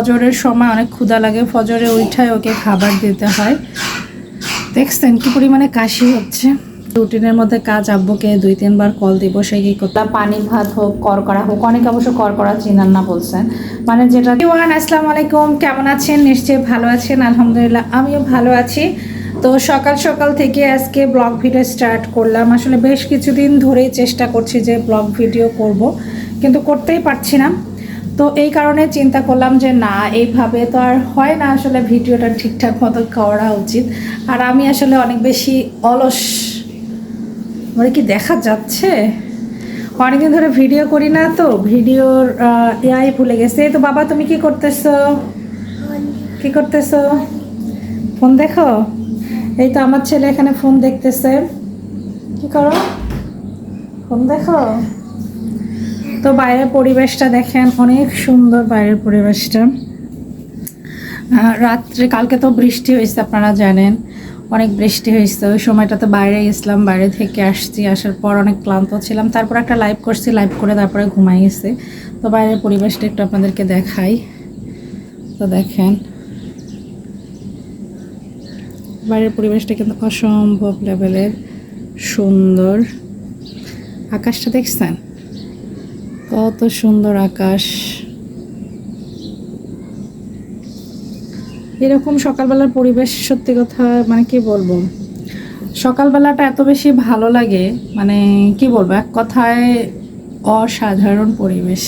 ফজরের সময় অনেক ক্ষুধা লাগে ফজরে উঠায় ওকে খাবার দিতে হয়। দেখছেন কি পরিমাণে কাশি হচ্ছে। রুটিনের মধ্যে কাজ আব্বুকে দুই তিনবার কল দিব সে কি করতাম পানি ভাত হোক করকরা হোক অনেকে অবশ্য করকরা চিনান না বলছেন। মানে যেটা ওয়ান আসসালামু আলাইকুম কেমন আছেন? নিশ্চয়ই ভালো আছেন আলহামদুলিল্লাহ আমিও ভালো আছি। তো সকাল সকাল থেকে আজকে ব্লগ ভিডিও স্টার্ট করলাম। আসলে বেশ কিছুদিন ধরেই চেষ্টা করছি যে ব্লগ ভিডিও করব কিন্তু করতেই পারছি না। তো এই কারণে চিন্তা করলাম যে না, এইভাবে তো আর হয় না আসলে ভিডিওটা ঠিকঠাক মতো করা উচিত। আর আমি আসলে অনেক বেশি অলস মানে কি দেখা যাচ্ছে? অনেকদিন ধরে ভিডিও করি না তো, ভিডিওর এআই ভুলে গেছে। তো বাবা, তুমি কি করতেছো? কি করতেছো? ফোন দেখো? এই তো আমার ছেলে এখানে ফোন দেখতেছে। কি করো? ফোন দেখো? তো বাইরের পরিবেশটা দেখেন, অনেক সুন্দর বাইরের পরিবেশটা। রাত্রে, কালকে তো বৃষ্টি হয়েছে, আপনারা জানেন। অনেক বৃষ্টি হয়েছে, ওই সময়টাতে বাইরে গেছিলাম, বাইরে থেকে আসছি, আসার পর অনেক ক্লান্ত ছিলাম। তারপর একটা লাইভ করছি লাইভ করে তারপরে ঘুমাই গেছে। তো বাইরের পরিবেশটা একটু আপনাদেরকে দেখাই। তো দেখেন, বাইরের পরিবেশটা কিন্তু অসম্ভব লেভেলের সুন্দর। আকাশটা দেখছেন? কত সুন্দর আকাশ। এরকম সকালবেলার পরিবেশ, সত্যি কথা মানে কি বলব? সকালবেলাটা এত বেশি ভালো লাগে মানে কি বলব, এক কথায় অসাধারণ পরিবেশ।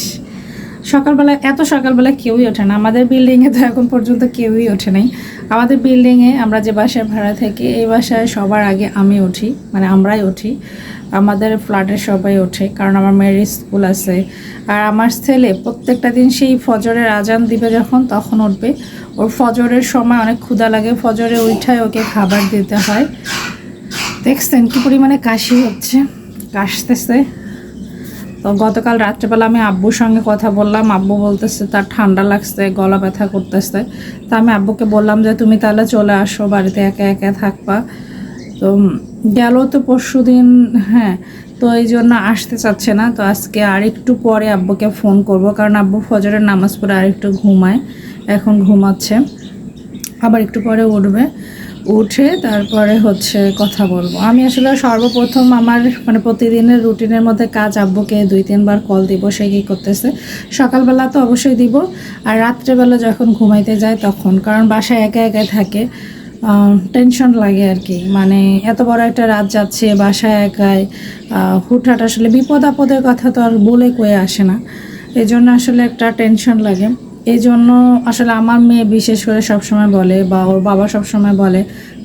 সকালবেলা, এত সকালবেলা কেউই ওঠে না। আমাদের বিল্ডিংয়ে তো এখন পর্যন্ত কেউই ওঠে নাই। আমাদের বিল্ডিংয়ে আমরা যে বাসায় ভাড়া থাকি, এই বাসায় সবার আগে আমি উঠি মানে আমরাই উঠি। আমাদের ফ্ল্যাটের সবাই ওঠে, কারণ আমার মেয়ের স্কুল আছে। আর আমার ছেলে প্রত্যেকটা দিন সেই ফজরের আজান দিবে যখন, তখন উঠবে। ওর ফজরের সময় অনেক ক্ষুধা লাগে, ফজরে উঠায় ওকে খাবার দিতে হয়। দেখছেন কি পরিমাণে কাশি হচ্ছে, কাশতেছে। তো গতকাল রাত্রেবেলা আমি আব্বুর সঙ্গে কথা বললাম। আব্বু বলতেছে, তার ঠান্ডা লাগছে, গলা ব্যথা করতেছে। তা আমি আব্বুকে বললাম যে, তুমি তাহলে চলে আসো, বাড়িতে একা একা থাকবা। তো গেল তো পরশু দিন হ্যাঁ তো এই জন্য আসতে চাচ্ছে না। তো আজকে আর একটু পরে আব্বুকে ফোন করব, কারণ আব্বু ফজরের নামাজ পড়ে আর একটু ঘুমায়, এখন ঘুমাচ্ছে। আবার একটু পরে উঠবে। উঠে তারপরে হচ্ছে কথা বলব। আমি আসলে সর্বপ্রথম আমার মানে প্রতিদিনের রুটিনের মধ্যে কাজ আব্বুকে দুই, তিনবার কল দিব, সে কী করতেছে। সকালবেলা তো অবশ্যই দিব, আর রাত্রেবেলা যখন ঘুমাইতে যায় তখন, কারণ বাসায় একা একা থাকে টেনশন লাগে আর কি। মানে এত বড় একটা রাত যাচ্ছে, বাসায় একাই হুটহাট আসলে বিপদ আপদের কথা তো আর বলে কয়ে আসে না। এই জন্য আসলে একটা টেনশন লাগে। এই জন্য আসলে আমার মেয়ে বিশেষ করে সবসময় বলে বা ওর বাবা সবসময় বলে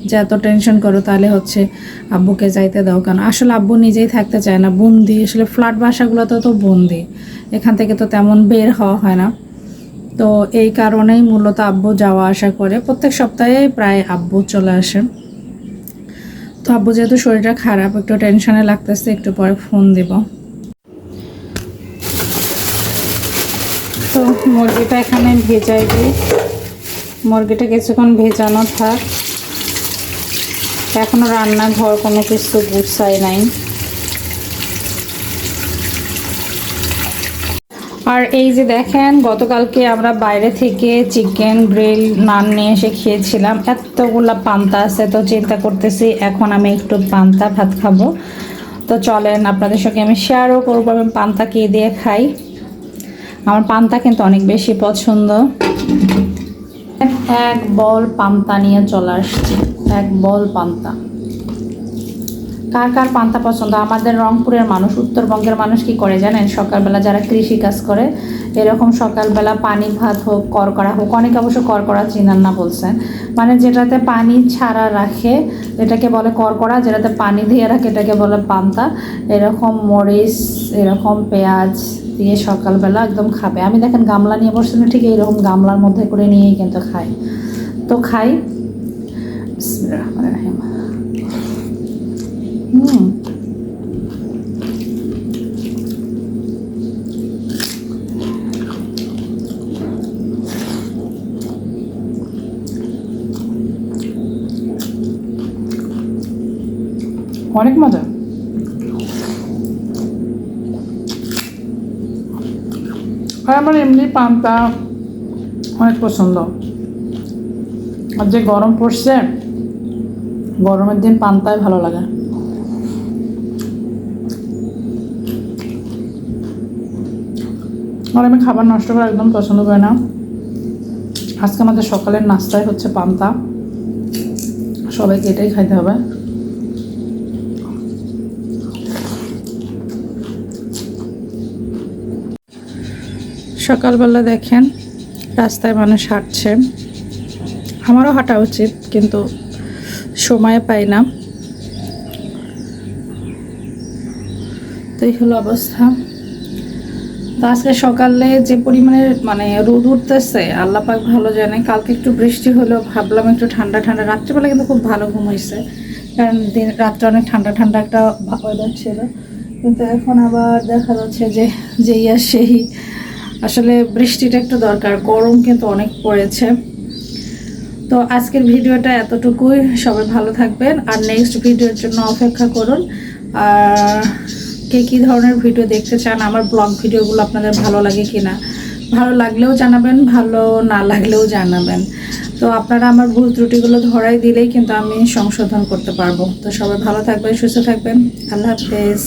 যে, এত টেনশন করো, তাহলে হচ্ছে আব্বুকে যাইতে দাও। কেন আসলে আব্বু নিজেই থাকতে চায় না, বন্দি। আসলে ফ্ল্যাট বাসাগুলোতে তো বন্দি, এখান থেকে তো তেমন বের হওয়া হয় না। তো এই কারণেই মূলত আব্বু যাওয়া আসা করে। প্রত্যেক সপ্তাহে প্রায় আব্বু চলে আসে। তো আব্বু যেহেতু শরীরটা খারাপ, একটু টেনশনে লাগতেছে, একটু পরে ফোন দিব। তো মুরগিটা এখানে ভেজাই দিই মুরগিটা কিছুক্ষণ ভেজানো থাক। এখনও রান্নাঘর কোনো কিছু গুছাই নাই। আর এই যে দেখেন, গতকালকে আমরা বাইরে থেকে চিকেন গ্রিল নান নিয়ে এসে খেয়েছিলাম। এতগুলা পান্তা আছে, তো চিন্তা করতেছি এখন আমি একটু পান্তা ভাত খাব। তো চলেন, আপনাদের সঙ্গে আমি শেয়ারও করব আমি পান্তা কে দিয়ে খাই। আমার পান্তা কিন্তু অনেক বেশি পছন্দ। এক বল পান্তা নিয়ে চলে আসছি। এক বল পান্তা। কার কার পান্তা পছন্দ? আমাদের রংপুরের মানুষ, উত্তরবঙ্গের মানুষ কি করে জানেন? সকালবেলা যারা কৃষি কাজ করে, এরকম সকালবেলা পানি ভাত হোক করকরা হোক, অনেকে অবশ্য করকরা চিনান না বলছেন। মানে যেটাতে পানি ছাড়া রাখে, এটাকে বলে করকরা যেটাতে পানি দিয়ে রাখে, এটাকে বলে পান্তা। এরকম মরিচ, এরকম পেঁয়াজ দিয়ে সকালবেলা একদম খাবে। আমি দেখেন গামলা নিয়ে বসছিলাম ঠিক এইরকম গামলার মধ্যে করে নিয়েই কিন্তু খাই। তো খাই। হুম। অনেক মজা। আর আমার এমনি পান্তা অনেক পছন্দ। আর যে গরম পড়ছে, গরমের দিন পান্তায় ভালো লাগে। আর আমি খাবার নষ্ট করা একদম পছন্দ করি না। আজকে আমাদের সকালের নাস্তায় হচ্ছে পান্তা। সবাইকে এটাই খাইতে হবে। সকালবেলা দেখেন রাস্তায় মানুষ হাঁটছে। আমারও হাঁটা উচিত, কিন্তু সময় পাই না। তো এই হলো অবস্থা। তো আজকে সকালে যে পরিমাণে মানে রোদ উঠতেছে, আল্লাহ পাক ভালো জানে, কালকে একটু বৃষ্টি হলো ভাবলাম একটু ঠান্ডা ঠান্ডা। রাত্রিবেলা কিন্তু খুব ভালো ঘুম হয়েছে, কারণ দিন, রাত্রে অনেক ঠান্ডা ঠান্ডা একটা ওয়েদার ছিল। কিন্তু এখন আবার দেখা যাচ্ছে যে, যেই আর সেই আসলে বৃষ্টিটা একটু দরকার, গরম কিন্তু অনেক পড়েছে। তো আজকের ভিডিওটা এতটুকুই, সবাই ভালো থাকবেন। আর নেক্সট ভিডিওর জন্য অপেক্ষা করুন। আর কে কী ধরনের ভিডিও দেখতে চান, আমার ব্লগ ভিডিওগুলো আপনাদের ভালো লাগে কি না ভালো লাগলেও জানাবেন, ভালো না লাগলেও জানাবেন। তো আপনারা আমার ভুল ত্রুটিগুলো ধরাই দিলেই কিন্তু আমি সংশোধন করতে পারব। তো সবাই ভালো থাকবেন, সুস্থ থাকবেন। আল্লাহ হাফেজ।